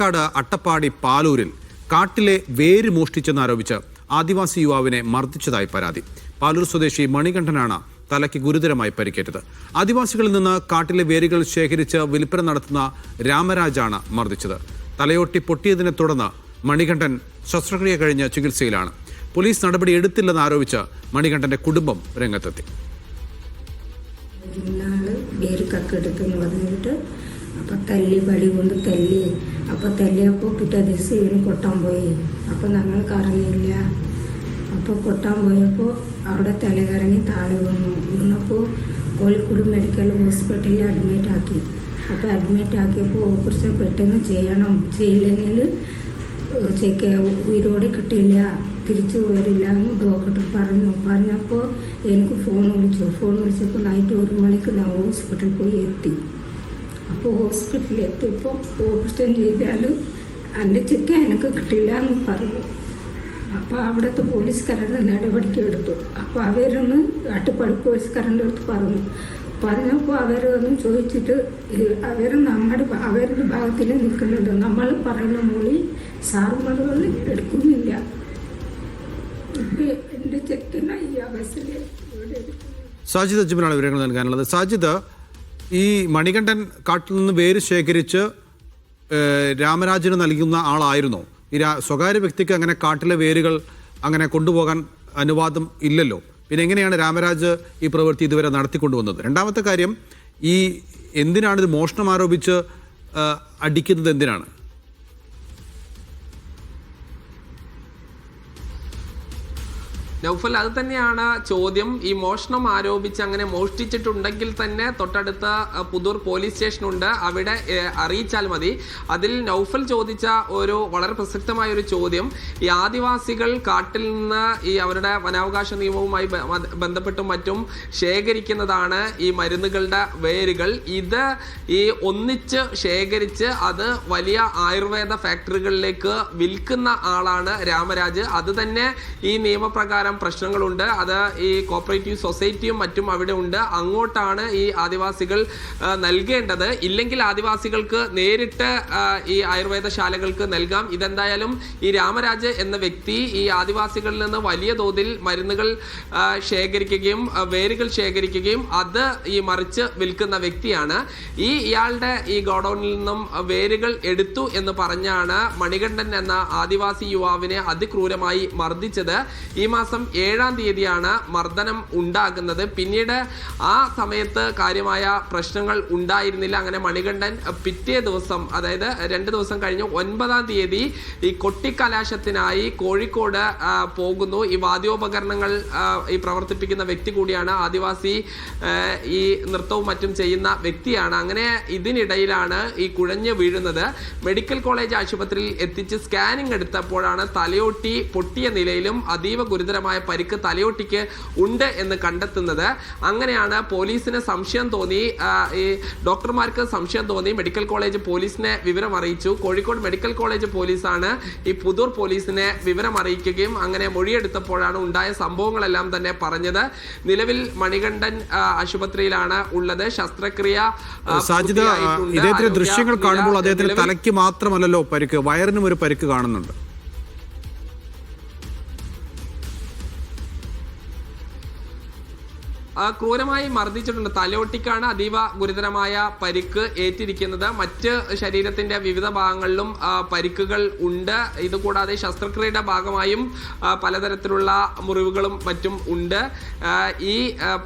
പാലക്കാട് അട്ടപ്പാടി പാലൂരിൽ കാട്ടിലെ വേര് മോഷ്ടിച്ചെന്നാരോപിച്ച് ആദിവാസി യുവാവിനെ മർദ്ദിച്ചതായി പരാതി. പാലൂർ സ്വദേശി മണികണ്ഠനാണ് തലയ്ക്ക് ഗുരുതരമായി പരിക്കേറ്റത്. ആദിവാസികളിൽ നിന്ന് കാട്ടിലെ വേരുകൾ ശേഖരിച്ച് വിൽപ്പന നടത്തുന്ന രാമരാജാണ് മർദ്ദിച്ചത്. തലയോട്ടി പൊട്ടിയതിനെ തുടർന്ന് മണികണ്ഠൻ ശസ്ത്രക്രിയ കഴിഞ്ഞ് ചികിത്സയിലാണ്. പോലീസ് നടപടി എടുത്തില്ലെന്ന് ആരോപിച്ച് മണികണ്ഠന്റെ കുടുംബം രംഗത്തെത്തി. അപ്പം തല്ലി വടി കൊണ്ട് തല്ലി. അപ്പൊ തല്ലിയപ്പോൾ പിറ്റേ ദിവസം ഇവന് കൊട്ടാൻ പോയി. അപ്പൊ ഞങ്ങൾക്ക് അറിയില്ല അപ്പോൾ കൊട്ടാൻ പോയപ്പോൾ അവിടെ തലകറങ്ങി താഴെ വന്നു വീണപ്പോൾ കോഴിക്കോട് മെഡിക്കൽ ഹോസ്പിറ്റലിൽ അഡ്മിറ്റ് ആക്കി. അപ്പോൾ അഡ്മിറ്റ് ആക്കിയപ്പോൾ ഓപ്പറേഷൻ പെട്ടെന്ന് ചെയ്യണം. ചെയ്യില്ലെങ്കിൽ ചെക്ക് ഉയരോടെ കിട്ടില്ല തിരിച്ചു വരില്ല എന്ന് ഡോക്ടർ പറഞ്ഞു. പറഞ്ഞപ്പോൾ എനിക്ക് ഫോൺ വിളിച്ചു. ഫോൺ വിളിച്ചപ്പോൾ നൈറ്റ് ഒരു മണിക്ക് ഞാൻ ഹോസ്പിറ്റലിൽ പോയി എത്തി. അപ്പോൾ ഹോസ്പിറ്റലിൽ എത്തിയപ്പോൾ ഓപ്പറേഷൻ ചെയ്താൽ എന്റെ ചെക്ക് എനിക്ക് കിട്ടില്ല എന്ന് പറഞ്ഞു. അപ്പോൾ അവിടുത്തെ പോലീസുകാരുടെ നടപടിക്ക് എടുത്തു. അപ്പോൾ അവരൊന്ന് അട്ടുപാടി പോലീസുകാരന്റെ അടുത്ത് പറഞ്ഞു. പറഞ്ഞപ്പോൾ അവരൊന്നും ചോദിച്ചിട്ട് അവർ നമ്മുടെ അവരുടെ ഭാഗത്തിൽ നിൽക്കുന്നുണ്ട്. നമ്മൾ പറയുന്ന മൊഴി സാറുമാരൊന്നും എടുക്കുന്നില്ല. സാജിദ് അജ്മനാണ് വിവരങ്ങൾ നൽകാനുള്ളത്. സാജിദ് ഈ മണികണ്ഠൻ കാട്ടിൽ നിന്ന് വേര് ശേഖരിച്ച് രാമരാജന് നൽകുന്ന ആളായിരുന്നോ. ഈ സ്വകാര്യ വ്യക്തിക്ക് അങ്ങനെ കാട്ടിലെ വേരുകൾ അങ്ങനെ കൊണ്ടുപോകാൻ അനുവാദം ഇല്ലല്ലോ. പിന്നെ എങ്ങനെയാണ് രാമരാജ് ഈ പ്രവൃത്തി ഇതുവരെ നടത്തിക്കൊണ്ടുവന്നത്? രണ്ടാമത്തെ കാര്യം ഈ എന്തിനാണ് ഇത് മോഷണം ആരോപിച്ച് അടിക്കുന്നത് എന്തിനാണ്? നൗഫൽ അത് തന്നെയാണ് ചോദ്യം. ഈ മോഷണം ആരോപിച്ച് അങ്ങനെ മോഷ്ടിച്ചിട്ടുണ്ടെങ്കിൽ തന്നെ തൊട്ടടുത്ത പുതൂർ പോലീസ് സ്റ്റേഷനുണ്ട്. അവിടെ അറിയിച്ചാൽ മതി. അതിൽ നൗഫൽ ചോദിച്ച ഒരു വളരെ പ്രസക്തമായ ഒരു ചോദ്യം. ഈ ആദിവാസികൾ കാട്ടിൽ നിന്ന് ഈ അവരുടെ വനാവകാശ നിയമവുമായി ബന്ധപ്പെട്ടും മറ്റും ശേഖരിക്കുന്നതാണ് ഈ മരുന്നുകളുടെ വേരുകൾ. ഇത് ഈ ഒന്നിച്ച് ശേഖരിച്ച് അത് വലിയ ആയുർവേദ ഫാക്ടറികളിലേക്ക് വിൽക്കുന്ന ആളാണ് രാമരാജ്. അത് തന്നെ ഈ നിയമപ്രകാരം പ്രശ്നങ്ങളുണ്ട്. അത് ഈ കോപ്പറേറ്റീവ് സൊസൈറ്റിയും മറ്റും അവിടെ ഉണ്ട്. അങ്ങോട്ടാണ് ഈ ആദിവാസികൾ നൽകേണ്ടത്. ഇല്ലെങ്കിൽ ആദിവാസികൾക്ക് നേരിട്ട് ഈ ഈ ആയുർവേദശാലകൾക്ക് നൽകാം. ഇതെന്തായാലും ഈ രാമരാജ് എന്ന വ്യക്തി ഈ ആദിവാസികളിൽ നിന്ന് വലിയ തോതിൽ മരുന്നുകൾ ശേഖരിക്കുകയും വേരുകൾ ശേഖരിക്കുകയും അത് ഈ മറിച്ച് വിൽക്കുന്ന വ്യക്തിയാണ്. ഈ ഇയാളുടെ ഈ ഗോഡൌണിൽ നിന്നും വേരുകൾ എടുത്തു എന്ന് പറഞ്ഞാണ് മണികണ്ഠൻ എന്ന ആദിവാസി യുവാവിനെ അതിക്രൂരമായി മർദ്ദിച്ചത്. ഈ മാസം ഏഴാം തീയതിയാണ് മർദ്ദനം ഉണ്ടാകുന്നത്. പിന്നീട് ആ സമയത്ത് കാര്യമായ പ്രശ്നങ്ങൾ ഉണ്ടായിരുന്നില്ല. അങ്ങനെ മണികണ്ഠൻ പിറ്റേ ദിവസം അതായത് രണ്ട് ദിവസം കഴിഞ്ഞ് ഒൻപതാം തീയതി ഈ കൊട്ടിക്കലാശത്തിനായി കോഴിക്കോട് പോകുന്നു. ഈ വാദ്യോപകരണങ്ങൾ ഈ പ്രവർത്തിപ്പിക്കുന്ന വ്യക്തി കൂടിയാണ് ആദിവാസി ഈ നൃത്തവും മറ്റും ചെയ്യുന്ന വ്യക്തിയാണ്. അങ്ങനെ ഇതിനിടയിലാണ് ഈ കുഴഞ്ഞു വീഴുന്നത്. മെഡിക്കൽ കോളേജ് ആശുപത്രിയിൽ എത്തിച്ച് സ്കാനിംഗ് എടുത്തപ്പോഴാണ് തലയോട്ടി പൊട്ടിയ നിലയിലും അതീവ ഗുരുതരമായ പരിക്ക് തലയോട്ടിക്ക് ഉണ്ട് എന്ന് കണ്ടെത്തുന്നത്. അങ്ങനെയാണ് പോലീസിന് സംശയം തോന്നി ഈ ഡോക്ടർമാർക്ക് സംശയം തോന്നി. മെഡിക്കൽ കോളേജ് പോലീസിനെ വിവരം അറിയിച്ചു. കോഴിക്കോട് മെഡിക്കൽ കോളേജ് പോലീസാണ് ഈ പുതൂർ പോലീസിനെ വിവരം അറിയിക്കുകയും അങ്ങനെ മൊഴിയെടുത്തപ്പോഴാണ് ഉണ്ടായ സംഭവങ്ങളെല്ലാം തന്നെ പറഞ്ഞത്. നിലവിൽ മണികണ്ഠൻ ആശുപത്രിയിലാണ് ഉള്ളത്. ശസ്ത്രക്രിയ സാധ്യത ഇദ്ദേഹത്തിന്റെ ദൃശ്യങ്ങൾ കാണുമ്പോൾ അദ്ദേഹത്തിന് തലയ്ക്ക് മാത്രമല്ലല്ലോ പരിക്ക് വയറിനും ഒരു പരിക്ക് കാണുന്നുണ്ട്. ക്രൂരമായി മർദ്ദിച്ചിട്ടുണ്ട്. തലോട്ടിക്കാണ് അതീവ ഗുരുതരമായ പരിക്ക് ഏറ്റിരിക്കുന്നത്. മറ്റ് ശരീരത്തിന്റെ വിവിധ ഭാഗങ്ങളിലും പരിക്കുകൾ ഉണ്ട്. ഇതുകൂടാതെ ശസ്ത്രക്രിയയുടെ ഭാഗമായും പലതരത്തിലുള്ള മുറിവുകളും മറ്റും ഉണ്ട്. ഈ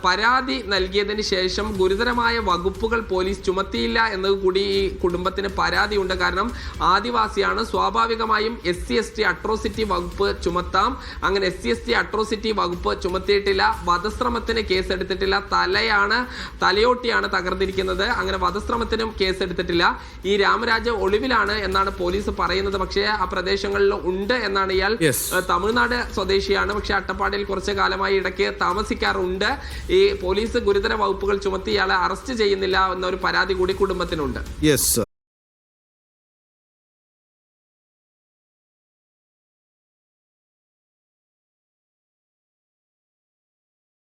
പരാതി നൽകിയതിന് ശേഷം ഗുരുതരമായ വകുപ്പുകൾ പോലീസ് ചുമത്തിയില്ല എന്നത് കൂടി ഈ കുടുംബത്തിന് പരാതിയുണ്ട്. കാരണം ആദിവാസിയാണ്. സ്വാഭാവികമായും S C S T atrocity വകുപ്പ് ചുമത്താം. അങ്ങനെ S C S T atrocity വകുപ്പ് ചുമത്തിയിട്ടില്ല. വധശ്രമത്തിന് കേസെടുത്തിട്ടില്ല തലയാണ് തലയോട്ടിയാണ് തകർന്നിരിക്കുന്നത്. അങ്ങനെ വധശ്രമത്തിനും കേസെടുത്തിട്ടില്ല ഈ രാമരാജ ഒളിവിലാണ് എന്നാണ് പോലീസ് പറയുന്നത്. പക്ഷേ ആ പ്രദേശങ്ങളിൽ ഉണ്ട് എന്നാണ് ഇയാൾ തമിഴ്നാട് സ്വദേശിയാണ്. പക്ഷെ അട്ടപ്പാടിയിൽ കുറച്ച് കാലമായി ഇടയ്ക്ക് താമസിക്കാറുണ്ട്. ഈ പോലീസ് ഗുരുതര വകുപ്പുകൾ ചുമത്തി ഇയാളെ അറസ്റ്റ് ചെയ്യുന്നില്ല എന്നൊരു പരാതി കൂടി കുടുംബത്തിനുണ്ട്. യെസ്